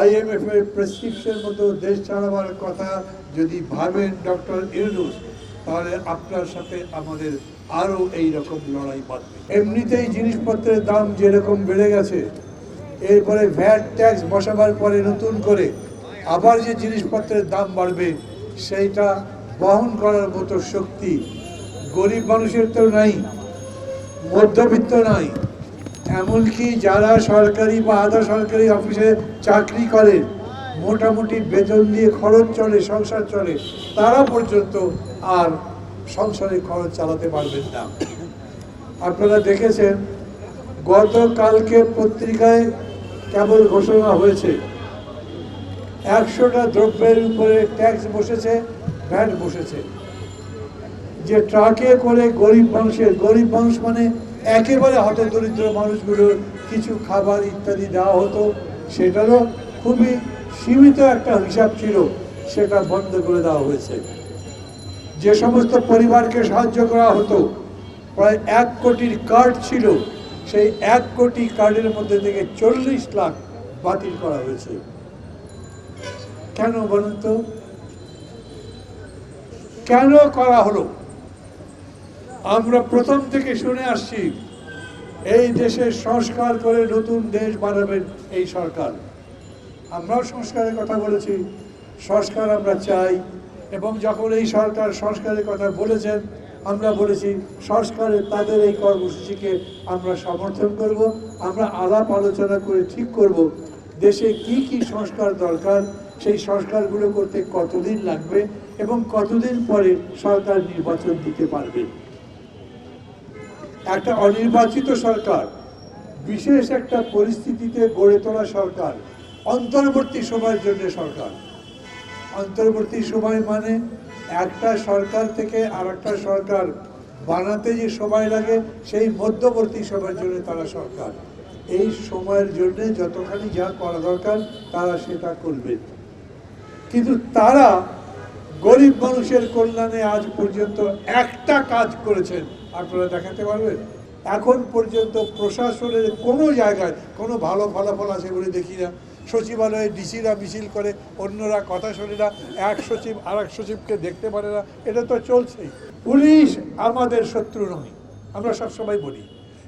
IMF এর prescription মতো দেশ ছাড়াবার কথা যদি ভাবেন ডক্টর ইউনুস, তাহলে আপনার সাথে আমাদের আরও এই রকম লড়াই বাঁধবে। এমনিতেই জিনিসপত্রের দাম যেরকম বেড়ে গেছে, এরপরে ভ্যাট ট্যাক্স বসাবার পরে নতুন করে আবার যে জিনিসপত্রের দাম বাড়বে, সেইটা বহন করার মতো শক্তি গরিব মানুষের তো নাই, মধ্যবিত্ত নাই। এমনকি যারা সরকারি বা আধা সরকারি অফিসে চাকরি করে, মোটামুটি বেতন দিয়ে খরচ চলে, সংসার চলে, তারা পর্যন্ত আর সংসারে খরচ চালাতে পারবেন না। আপনারা দেখেছেন, গতকালকে পত্রিকায় কেবল ঘোষণা হয়েছে, একশোটা দ্রব্যের উপরে ট্যাক্স বসেছে ভ্যাট বসেছে। যে ট্রাকে করে গরিব মানুষের, গরিব মানুষ মানে একেবারে হতদরিদ্র মানুষগুলোর কিছু খাবার ইত্যাদি দেওয়া হতো, সেটারও খুবই সীমিত একটা হিসাব ছিল, সেটা বন্ধ করে দেওয়া হয়েছে। যে সমস্ত পরিবারকে সাহায্য করা হতো, প্রায় এক কোটির কার্ড ছিল, সেই এক কোটি কার্ডের মধ্যে থেকে চল্লিশ লাখ বাতিল করা হয়েছে। কেন বলুন তো? কেন করা হলো? আমরা প্রথম থেকে শুনে আসছি, এই দেশের সংস্কার করে নতুন দেশ বানাবেন এই সরকার। আমরাও সংস্কারের কথা বলেছি, সংস্কার আমরা চাই, এবং যখন এই সরকার সংস্কারের কথা বলেছেন, আমরা বলেছি সংস্কারের তাদের এই কর্মসূচিকে আমরা সমর্থন করব, আমরা আলাপ আলোচনা করে ঠিক করব, দেশে কি কি সংস্কার দরকার, সেই সংস্কারগুলো করতে কতদিন লাগবে, এবং কতদিন পরে সরকার নির্বাচন দিতে পারবে। একটা অনির্বাচিত সরকার, বিশেষ একটা পরিস্থিতিতে গড়ে তোলা সরকার, অন্তর্বর্তী সময়ের জন্য সরকার। অন্তর্বর্তী সময় মানে একটা সরকার থেকে আর একটা সরকার বানাতে যে সময় লাগে, সেই মধ্যবর্তী সময়ের জন্য তারা সরকার। এই সময়ের জন্য যতখানি যা করা দরকার, তারা সেটা করবে। কিন্তু তারা গরিব মানুষের কল্যাণে আজ পর্যন্ত একটা কাজ করেছেন। আপনারা দেখাতে পারবেন। এখন পর্যন্ত প্রশাসনের কোনো জায়গায় কোনো ভালো ফলাফল আছে বলে দেখি না। সচিবালয়ে ডিসিরা মিছিল করে, অন্যরা কথা শোনে না, এক সচিব আর এক সচিবকে দেখতে পারে না। এটা তো চলছেই। পুলিশ আমাদের শত্রু নয়, আমরা সবসময় বলি।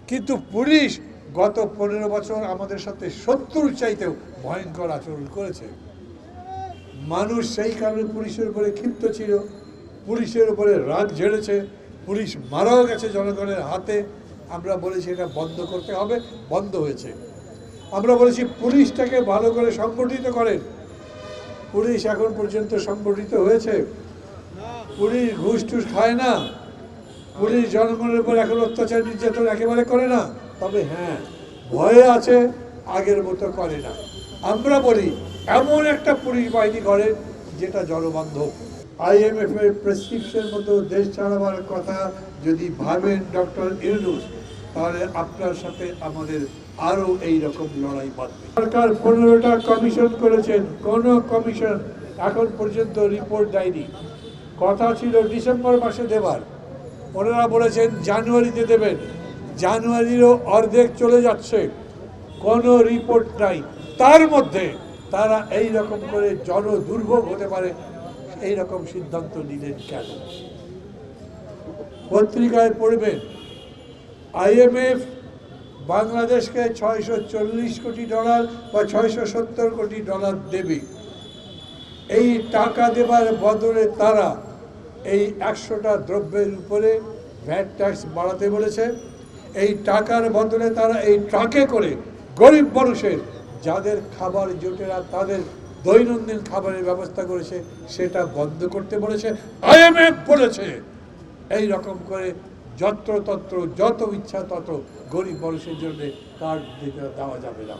কিন্তু পুলিশ গত পনেরো বছর আমাদের সাথে শত্রুর চাইতেও ভয়ঙ্কর আচরণ করেছে। মানুষ সেই কারণে পুলিশের উপরে ক্ষিপ্ত ছিল। পুলিশের উপরে রাগ ঝেড়েছে। পুলিশ মারাও গেছে জনগণের হাতে। আমরা বলেছি এটা বন্ধ করতে হবে, বন্ধ হয়েছে। আমরা বলেছি পুলিশটাকে ভালো করে সংগঠিত করেন। পুলিশ এখন পর্যন্ত সংগঠিত হয়েছে। পুলিশ ঘুষ টুস খায় না। পুলিশ জনগণের উপর এখন অত্যাচার নির্যাতন একেবারে করে না। তবে হ্যাঁ ভয়ে আছে, আগের মতো করে না। আমরা বলি, এমন একটা পুলিশ বাহিনী করে যেটা জনবান্ধব। আইএমএফ এর প্রেসক্রিপশন মতো দেশ ছাড়াবার কথা যদি ভাবেন, ডক্টর ইউনুস, তাহলে আপনার সাথে আমাদের আরও এই রকম লড়াই বাঁধবে। সরকার পনেরোটা কমিশন করেছেন, কোনো কমিশন এখন পর্যন্ত রিপোর্ট দেয়নি। কথা ছিল ডিসেম্বর মাসে দেবার। ওনারা বলেছেন জানুয়ারিতে দেবেন। জানুয়ারিরও অর্ধেক চলে যাচ্ছে। কোনো রিপোর্ট নাই। তার মধ্যে তারা এই রকম করে জন দুর্ভোগ হতে পারে এই রকম সিদ্ধান্ত নিলেন কেন? পত্রিকায় পড়বেন আইএমএফ বাংলাদেশকে ছয়শো চল্লিশ কোটি ডলার বা ছয়শো সত্তর কোটি ডলার দেবে। এই টাকা দেবার বদলে তারা এই একশোটা দ্রব্যের উপরে ভ্যাট ট্যাক্স বাড়াতে বলেছে। এই টাকার বদলে তারা এই ট্রাকে করে গরিব মানুষের, যাদের খাবার জোটে না তাদের দৈনন্দিন খাবারের ব্যবস্থা করেছে, সেটা বন্ধ করতে বলেছে, আইএমএফ বলেছে। এই রকম করে যত্রতত্র, যত ইচ্ছা তত গরিব মানুষের জন্য কার্ড দেওয়া যাবে না।